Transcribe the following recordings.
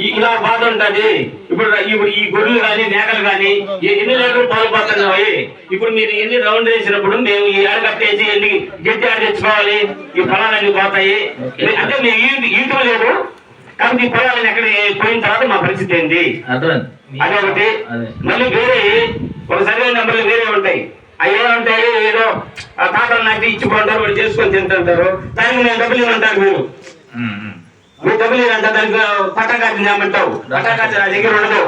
ఇలా బాధ ఉంటది. ఇప్పుడు ఇప్పుడు ఈ గొర్రెలు కానీ మేకలు కానీ ఎన్ని లీటర్లు పాలు పోతున్నాయి ఇప్పుడు మీరు ఎన్ని రౌండ్ వేసినప్పుడు మేము ఈ ఆడ కట్టేసి ఎన్ని గట్టి ఆడ తెచ్చుకోవాలి? ఈ పొలాలన్నీ పోతాయి. అంటే ఈ- ఈటం లేదు. కాబట్టి ఈ పొలాలను ఎక్కడ పోయిన తర్వాత మా పరిస్థితి ఏంటి అదొకటి అదే మళ్ళీ వేరే ఒక సర్వే నెంబర్లు వేరే ఉంటాయి. అవి ఏమంటాయి ఏదో ఆ తాతలు నాకు ఇచ్చిపోంటారు వాళ్ళు చేసుకొని తింటుంటారు. దానికి నేను డబ్బులు ఇవ్వమంటారు మీరు. మీ ఉమ్. డబ్బులు దానికి పటాకాచి చేయమంటావు పటాకాచి నా దగ్గర ఉండదు.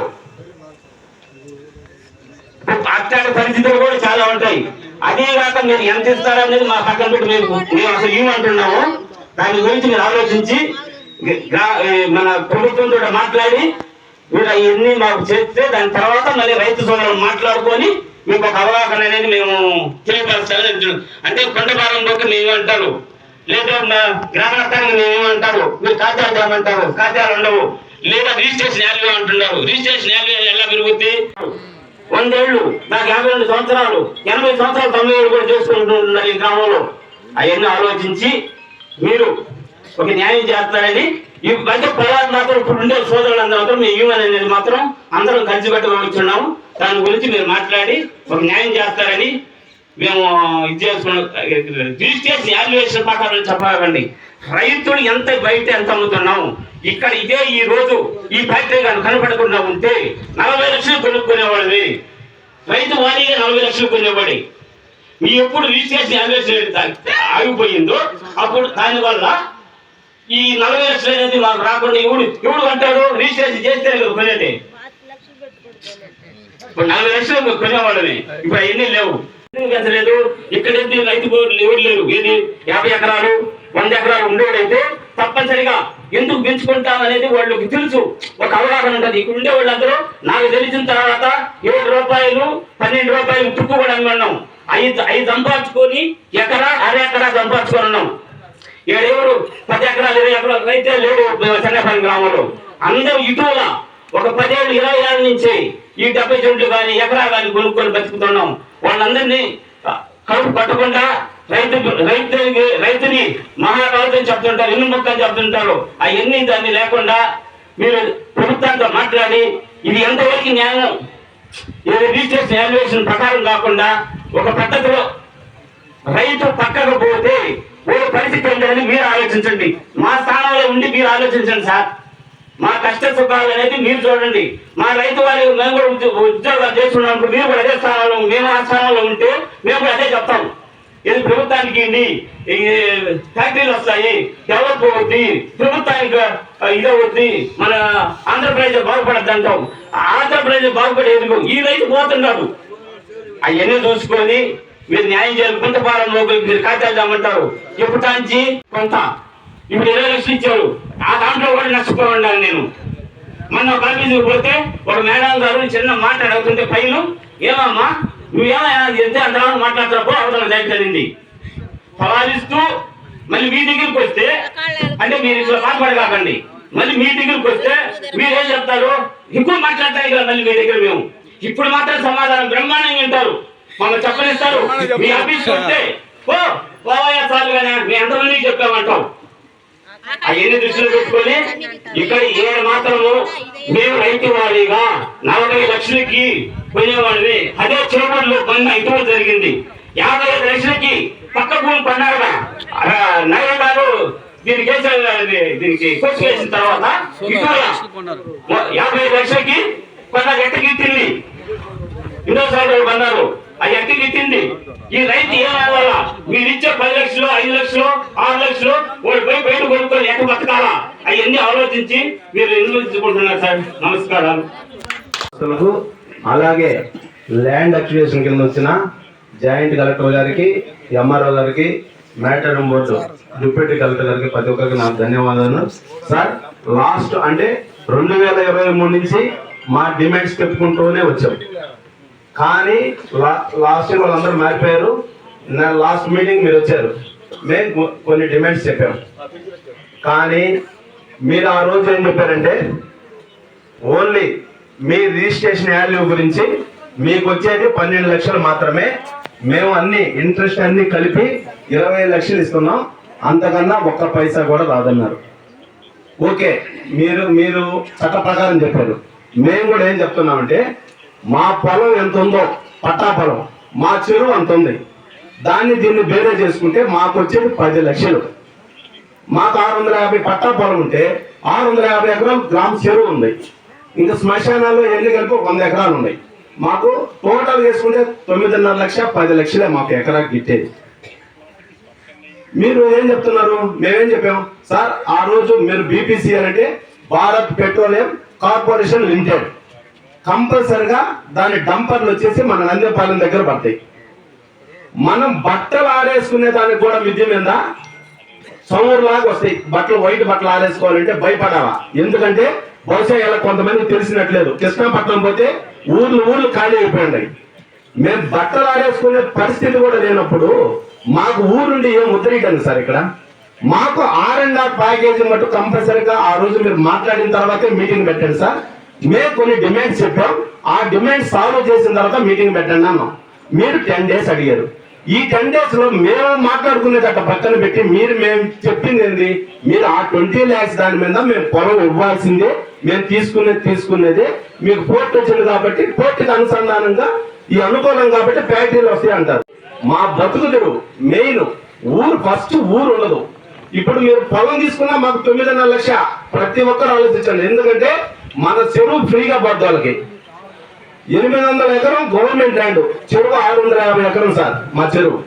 అట్లాంటి పరిస్థితులు కూడా చాలా ఉంటాయి. అదే కాక మీరు ఎంత ఇస్తారనేది మా పక్కన పెట్టి మేము మేము అసలు ఏమంటున్నాము దాని గురించి మీరు ఆలోచించి మన ప్రభుత్వంతో మాట్లాడి మీరు అవన్నీ మాకు చేస్తే దాని తర్వాత మళ్ళీ రైతు సోదరులు మాట్లాడుకొని మీకు ఒక అవగాహన అనేది మేము తెలియపరచాలని అంటే కొండపాలెంలోకి మేము అంటారు లేదా మా గ్రామార్థానికి మేము ఏమంటారు? మీరు ఖాతాలు చేయమంటారు ఖాతాలు ఉండవు. లేదా రిజిస్ట్రేషన్ వాల్యూ అంటున్నారు. రిజిస్ట్రేషన్ వాల్యూ ఎలా పెరుగుద్ది వందేళ్ళు నాకు యాభై రెండు సంవత్సరాలు ఎనభై సంవత్సరాలు తొంభై ఏళ్ళు కూడా చేసుకుంటున్నారు ఈ గ్రామంలో. అవన్నీ ఆలోచించి మీరు ఒక న్యాయం చేస్తారని ఈ మధ్య పొలాలు మాత్రం ఇప్పుడు ఉండే సోదరులు అందరూ మాత్రం మీ యూనియన్ అనేది మాత్రం అందరం కలిసి కట్టుకోవచ్చున్నాము దాని గురించి మీరు మాట్లాడి ఒక న్యాయం చేస్తారని మేము ఇది చేసుకున్నాం రిజిస్ట్రేషన్ వాల్యుయేషన్ ప్రకారం చెప్పకండి రైతులు ఎంత బయట ఎంత అమ్ముతున్నాం? ఇక్కడ ఇదే ఈ రోజు ఈ ఫ్యాక్టరీ కానీ కనపడకుండా ఉంటే నలభై లక్షలు కొనుక్కునేవాడివి. రైతు వారీగా నలభై లక్షలు కొనేవాడి. మీ ఎప్పుడు రిజిస్ట్రేషన్ వాల్యుయేషన్ ఆగిపోయిందో అప్పుడు దానివల్ల ఈ నలభై లక్షలు అనేది మాకు రాకుండా ఎవడు ఎవడు అంటాడు? రిజిస్ట్రేషన్ చేస్తేనే కదా కొనేది. ఇప్పుడు నలభై లక్షలు కొనేవాళ్ళని ఇప్పుడు అవన్నీ లేవు? పెంచలేదు. ఇక్కడ రైతు ఎవరు లేరు ఏది? యాభై ఎకరాలు వంద ఎకరాలు ఉండేవాడైతే తప్పనిసరిగా ఎందుకు పెంచుకుంటాం అనేది వాళ్ళకి తెలుసు. ఒక అవగాహన ఉంటుంది. ఇక్కడ ఉండే వాళ్ళందరూ నాకు తెలిసిన తర్వాత ఏడు రూపాయలు పన్నెండు రూపాయలు తుక్కు కూడా ఐదు ఐదు సంపాదించుకొని ఎకరా అర ఎకరా సంపాదించుకొని ఉన్నాం. ఏడెవరు? పది ఎకరాలు ఇరవై ఎకరాలు రైతే లేడు చెన్నపల్లి గ్రామంలో. అందరూ ఇటువల ఒక పదేళ్ళు ఇరవై ఏళ్ళ నుంచి ఈ డెబ్బై చెంట్లు కానీ ఎకరా కానీ కొనుక్కొని బతుకుతున్నాం. వాళ్ళందరినీ కడుపు పట్టకుండా రైతు రైతు రైతుని మహారాజు చెప్తుంటారు ఇల్లు మొక్క అని చెప్తుంటారు. అవన్నీ దాన్ని లేకుండా మీరు ప్రభుత్వంతో మాట్లాడి ఇది ఎంతవరకు న్యాయం? ఇది రిజిస్ట్రేషన్ ఎవాల్యుయేషన్ ప్రకారం కాకుండా ఒక పద్ధతిలో రైతు పక్కకు పోతే ఓ పరిస్థితి ఏంటని మీరు ఆలోచించండి. మా స్థానంలో ఉండి మీరు ఆలోచించండి సార్. మా కష్ట సుఖాలు అనేది మీరు చూడండి. మా రైతు వారి మేము కూడా ఉద్యోగాలు చేస్తున్నప్పుడు మీరు కూడా అదే స్థానంలో మేము ఆ స్థానంలో ఉంటే మేము కూడా అదే చెప్తాం. ఇది ప్రభుత్వానికి ఈ ఫ్యాక్టరీలు వస్తాయి డెవలప్ అవుద్ది ప్రభుత్వానికి ఇది అవుద్ది మన ఆంధ్రప్రదేశ్ బాగుపడద్దు అంటాం. ఆంధ్రప్రదేశ్ బాగుపడేందుకు ఈ రైతు పోతున్నారు అవన్నీ చూసుకొని మీరు న్యాయం చేయాలి కొంత పాలనలో మీరు ఖాతాలు చేయమంటారు ఎప్పుడు కొంత. ఇప్పుడు ఇరవై లక్షలు ఇచ్చారు. ఆ దాంట్లో కూడా నష్టపోయి నేను. మొన్న ఒక ఆఫీసుకి పోతే ఒక మేడం గారు చిన్న మాట అడుగుతుంటే పైన ఏమమ్మా నువ్వేమైనా చెప్తే అంతలో మాట్లాడుతున్నప్పుడు అవతల దగ్గరింది సవాలిస్తూ మళ్ళీ మీ దగ్గరికి వస్తే అంటే మీరు ఇట్లా బాధపడి కాకండి. మళ్ళీ మీ దగ్గరికి వస్తే మీరు ఏం చెప్తారు? ఎక్కువ మాట్లాడతాయి కదా మళ్ళీ మీ దగ్గర మేము. ఇప్పుడు మాత్రం సమాధానం బ్రహ్మాండంగా వింటారు. మమ్మల్ని చెప్పనిస్తారు. మీ ఆఫీస్ వస్తే ఓ పోవయ్యా సార్ కానీ మీ అందరినీ చెప్పామంటావు అవన్నీ దృష్టిలో పెట్టుకొని ఇక్కడ ఏడు మాత్రము మేము రైతు వారిగా నలభై లక్షలకి కొనేవాడిని అదే చిరుమూరులో కొన్న ఇటువంటి జరిగింది. యాభై ఐదు లక్షలకి పక్క భూమి కొన్నారుగా నగర గారు దీనికి వేసారు దీనికి కోర్సు వేసిన తర్వాత యాభై ఐదు లక్షలకి కొన్న ఎట్టకి ఇచ్చింది ఇండో పన్నారు? కొన్నారు ఇచ్చింది. ఈ రైతు ఏమవ్వాలా మీరు ఇచ్చే పది లక్షలు ఐదు లక్షలు ఆరు లక్షలు వాడు పోయి బయట కొనుక్కొని ఎట్ట బతకాలా? అవన్నీ ఆలోచించి మీరు నిర్వహించుకుంటున్నారు సార్? నమస్కారాలు. అలాగే ల్యాండ్ అక్విజిషన్ కింద వచ్చిన జాయింట్ కలెక్టర్ గారికి ఎంఆర్ఓ గారికి మ్యాటర్ బోర్డు డిప్యూటీ కలెక్టర్ గారికి ప్రతి ఒక్కరికి నాకు ధన్యవాదాలు. సార్ లాస్ట్ అంటే రెండు వేల ఇరవై మూడు నుంచి మా డిమాండ్స్ పెట్టుకుంటూనే వచ్చాం. కానీ లాస్ట్ ఇయర్ వాళ్ళందరూ మారిపోయారు. నా లాస్ట్ మీటింగ్ మీరు వచ్చారు. మేము కొన్ని డిమాండ్స్ చెప్పాం. కానీ మీరు ఆ రోజు ఏం చెప్పారంటే ఓన్లీ మీ రిజిస్ట్రేషన్ వాల్యూ గురించి మీకు వచ్చేది పన్నెండు లక్షలు మాత్రమే. మేము అన్ని ఇంట్రెస్ట్ అన్ని కలిపి ఇరవై లక్షలు ఇస్తున్నాం. అంతకన్నా ఒక్క పైసా కూడా రాదన్నారు. ఓకే మీరు మీరు చట్ట ప్రకారం చెప్పారు. మేము కూడా ఏం చెప్తున్నామంటే మా పొలం ఎంత ఉందో పట్టా పొలం మా చెరువు అంత ఉంది దాన్ని దీన్ని బేరే చేసుకుంటే మాకు వచ్చేది పది లక్షలు. మాకు ఆరు వందల యాభై పట్టా పొలం ఉంటే ఆరు వందల యాభై ఎకరాలు గ్రామ చెరువు ఉంది. ఇంకా శ్మశానాలు ఎన్ని కలిపి వంద ఎకరాలు ఉన్నాయి. మాకు టోటల్ చేసుకుంటే తొమ్మిదిన్నర లక్ష పది లక్షలే మాకు ఎకరాకి గిట్టేది. మీరు ఏం చెప్తున్నారు? మేమేం చెప్పాం? సార్ ఆ రోజు మీరు బీపీసీఎల్ అంటే భారత్ పెట్రోలియం కార్పొరేషన్ లిమిటెడ్. కంపల్సరిగా దాని డంపర్లు వచ్చేసి మన నందిపాలెం దగ్గర పడతాయి. మనం బట్టలు ఆరేసుకునే దానికి కూడా మిద్య మీద లాగా వస్తాయి. బట్టలు వైట్ బట్టలు ఆరేసుకోవాలంటే భయపడాలా ఎందుకంటే బహుశా ఇలా కొంతమంది తెలిసినట్లేదు. కృష్ణాపట్నం పోతే ఊర్లు ఊర్లు ఖాళీ అయిపోయినాయి. మేము బట్టలు ఆడేసుకునే పరిస్థితి కూడా లేనప్పుడు మాకు ఊరుండి ఏం ఉత్తరీకండి సార్ ఇక్కడ? మాకు ఆర్ అండ్ ఆర్ ప్యాకేజీ మటు కంపల్సరీగా ఆ రోజు మీరు మాట్లాడిన తర్వాతే మీటింగ్ పెట్టండి సార్. మేము కొన్ని డిమాండ్స్ చెప్పాం. ఆ డిమాండ్ సాల్వ్ చేసిన తర్వాత మీటింగ్ పెట్టండి అన్నాం. మీరు టెన్ డేస్ అడిగారు. ఈ టెన్ డేస్లో మేము మాట్లాడుకునేది అట్ట పక్కన పెట్టి మీరు మేము చెప్పింది ఏంది? మీరు ఆ ట్వంటీ ల్యాక్స్ దాని మీద మేము పొలం ఇవ్వాల్సిందే. మేము తీసుకునేది తీసుకునేది మీకు కోర్టు వచ్చింది కాబట్టి కోర్టుకి అనుసంధానంగా ఈ అనుకూలం కాబట్టి ఫ్యాక్టరీలు వస్తాయి అంటారు. మా బతుకు మెయిన్ ఊరు ఫస్ట్ ఊరు ఉండదు. ఇప్పుడు మీరు పొలం తీసుకున్నా మాకు తొమ్మిదిన్నర లక్ష. ప్రతి ఒక్కరు ఆలోచించండి. ఎందుకంటే మన చెరువు ఫ్రీగా పడ్డ వాళ్ళకి. ఎనిమిది వందల ఎకరం గవర్నమెంట్ ల్యాండ్ చెరువు ఆరు వందల యాభై ఎకరం సార్ మా చెరువు.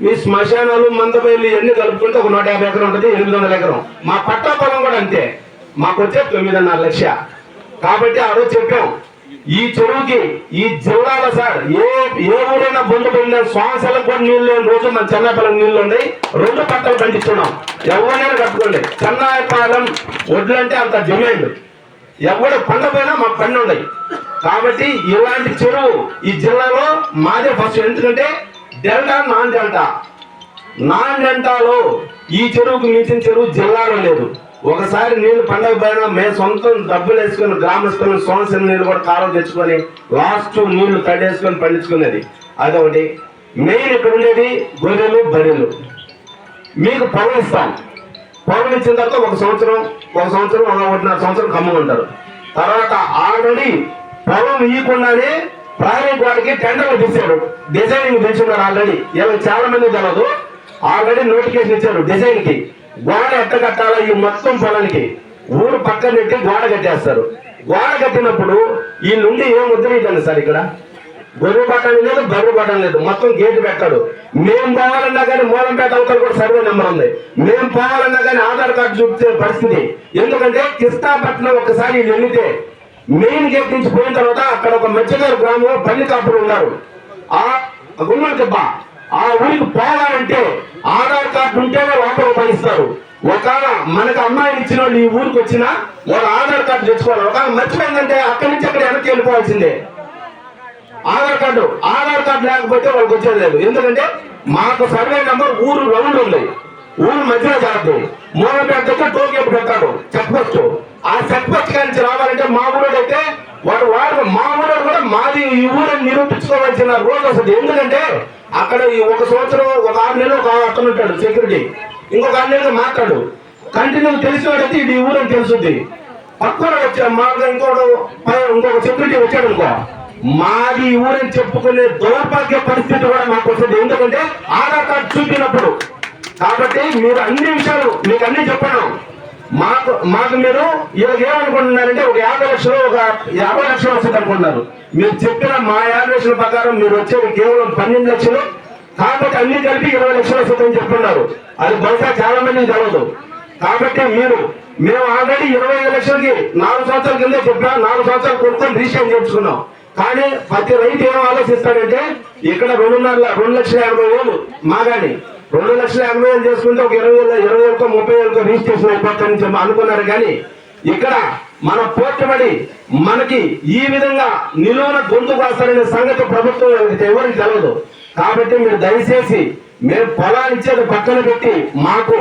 మీ శ్మశానాలు మందపల్లి ఇవన్నీ కలుపుకుంటే ఒక నూట యాభై ఎకరం ఉంటుంది ఎనిమిది వందల ఎకరం. మా పట్టా పొలం కూడా అంతే. మాకు వచ్చే తొమ్మిదిన్నర లక్ష. కాబట్టి ఆ రోజు చెప్పాం ఈ చెరువుకి ఈ జిల్లాలో సార్ ఏ ఏ ఊరైనా బొందు పొందిన శ్వాసలకు కూడా నీళ్ళు లేని రోజు మన చెన్నపాలెం నీళ్ళు ఉన్నాయి. రెండు పట్టలు పండిస్తున్నాం. ఎవరైనా కట్టుకోండి. చెన్నాయపాలెం వడ్లంటే అంత డిమాండ్. ఎవడు పండపోయినా మా పన్ను ఉన్నాయి కాబట్టి ఇలాంటి చెరువు ఈ జిల్లాలో మాదే ఫస్ట్ ఎందుకంటే డెల్టా నాన్ డెల్టా. నాన్ డెల్టాలో ఈ చెరువుకు మించిన చెరువు జిల్లాలో లేదు. ఒకసారి నీళ్ళు పండగ పోయినా మేము సొంతం డబ్బులు వేసుకొని గ్రామస్తులు సోమశిల నీళ్ళు కూడా కాలం తెచ్చుకొని లాస్ట్ నీళ్ళు తడేసుకొని పండించుకునేది. అదొకటి. మెయిన్ ఇక్కడ ఉండేది గొర్రెలు బర్రెలు. మీకు పొలం ఇస్తాం పొలం ఇచ్చిన తర్వాత ఒక సంవత్సరం ఒక సంవత్సరం ఒకటిన్నర సంవత్సరం కమ్ముగా ఉంటారు తర్వాత ఆల్రెడీ పొలం ఇవ్వకుండానే ప్రైవేట్ వాటికి టెండర్లు తీశారు. డిజైనింగ్ తెచ్చున్నారు ఆల్రెడీ. ఇలా చాలా మంది తెలియదు ఆల్రెడీ నోటిఫికేషన్ ఇచ్చారు డిజైన్కి గోడ ఎట్ట కట్టాలో ఈ మొత్తం పొలానికి? ఊరు పక్కన పెట్టి గోడ కట్టేస్తారు. గోడ కట్టినప్పుడు ఈ నుండి ఏం ముద్ర సార్ ఇక్కడ? గొర్రె పట్టడం లేదు బర్రె పట్టడం లేదు. మొత్తం గేటు పెట్టాడు. మేము పోవాలన్నా కానీ మూలంపేట అవతల కూడా సర్వే నెంబర్ ఉంది. మేము పోవాలన్నా కానీ ఆధార్ కార్డు చూపితే పరిస్థితి. ఎందుకంటే కిస్తాపట్నం ఒకసారి వీళ్ళు వెళ్ళితే మెయిన్ గేట్ నుంచి పోయిన తర్వాత అక్కడ ఒక మెచ్చగారు గ్రామంలో పల్లి కాపులు ఉన్నారు. ఆ గుమ్మడి దెబ్బ ఆ ఊరికి పోవాలంటే ఆధార్ కార్డు ఉంటేనే లోపల పనిస్తారు ఒకవేళ మనకు అమ్మాయిని ఇచ్చిన వాళ్ళు ఈ ఊరికి వచ్చినా వాళ్ళు ఆధార్ కార్డు తెచ్చుకోవాలి. ఒకవేళ మర్చిపోయిందంటే అక్కడి నుంచి అక్కడ వెనక్కి వెళ్ళిపోవాల్సిందే. ఆధార్ కార్డు ఆధార్ కార్డు లేకపోతే వాళ్ళకి వచ్చేది లేదు. ఎందుకంటే మాకు సర్వే నెంబర్ ఊరు రౌండ్ ఉంది. ఊరు మధ్యలో జరగదు మూలపేట దగ్గర టోల్ గేట్ పెట్టాడు చెక్ పోస్ట్ ఆ చెక్ పోస్ట్ నుంచి రావాలంటే మా ఊరోడు అయితే వాడు వాడు మా ఊరోడు కూడా మాది ఈ ఊరిని నిరూపించుకోవాల్సిన రోజు వస్తుంది. ఎందుకంటే అక్కడ ఈ ఒక సంవత్సరం ఒక ఆరు నెలలు ఒక అతను ఉంటాడు సెక్యూరిటీ ఇంకొక ఆరు నెలలు మాట్లాడు. కంటిన్యూ తెలిసినట్టయితే ఇది ఈ ఊరని తెలుసుద్ది పక్కన వచ్చా మాకు ఇంకోడు ఇంకొక సెక్యూరిటీ వచ్చాడు అనుకో. మాది ఊరని చెప్పుకునే దౌర్భాగ్య పరిస్థితి కూడా మాకు వస్తుంది. ఎందుకంటే ఆధార్ కార్డు చూపినప్పుడు. కాబట్టి మీరు అన్ని విషయాలు మీకు అన్ని చెప్పాను. మాకు మాకు మీరు ఇలా ఏమనుకుంటున్నారంటే ఒక యాభై లక్షలు ఒక యాభై లక్షలు వస్తుంది అనుకుంటున్నారు. మీరు చెప్పిన మా యాభై లక్షల ప్రకారం మీరు వచ్చేది కేవలం పన్నెండు లక్షలు. కాబట్టి అన్ని కలిపి ఇరవై లక్షలు వస్తుందని చెప్తున్నారు. అది బహుశా చాలా మంది తెలియదు కాబట్టి మీరు మేము ఆల్రెడీ ఇరవై ఐదు లక్షలకి నాలుగు సంవత్సరాల కింద చెప్పాం నాలుగు సంవత్సరాలు కొనుక్కొని రిజిస్ట్రేషన్ చేసుకున్నాం కానీ ప్రతి రైతు ఏం ఆలోచిస్తాడంటే ఇక్కడ రెండున్నర రెండు లక్షల యాభై వేలు మాగాని. రెండు లక్షల యాభై వేలు చేసుకుంటే ఒక ఇరవై వేల ఇరవై వేలతో ముప్పై వేలకో రిజిస్ట్రేషన్ అయిపోతుందని చెప్పి అనుకున్నారు కానీ ఇక్కడ మన పోర్చబడి మనకి ఈ విధంగా నిలువన గొంతు కాస్తారనే సంగతి ప్రభుత్వం ఎవరికి తెలియదు కాబట్టి మీరు దయచేసి మేము పొలాలు ఇచ్చేది పక్కన పెట్టి మాకు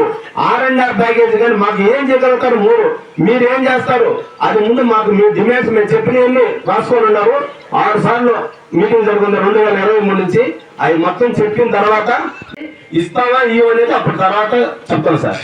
ఆర్ అండ్ ఆర్ ప్యాకేజ్ కానీ మాకు ఏం చేయగలుగుతారు మూడు? మీరు ఏం చేస్తారు? అది ముందు మాకు మీ డిమాండ్స్ మేము చెప్పినవన్నీ రాసుకొని ఉన్నారు. ఆరు సార్లు మీటింగ్ జరుగుతుంది రెండు వేల ఇరవై మూడు నుంచి. అవి మొత్తం చెప్పిన తర్వాత ఇస్తావా ఇవ్వనేది అప్పటి తర్వాత చెప్తాను సార్.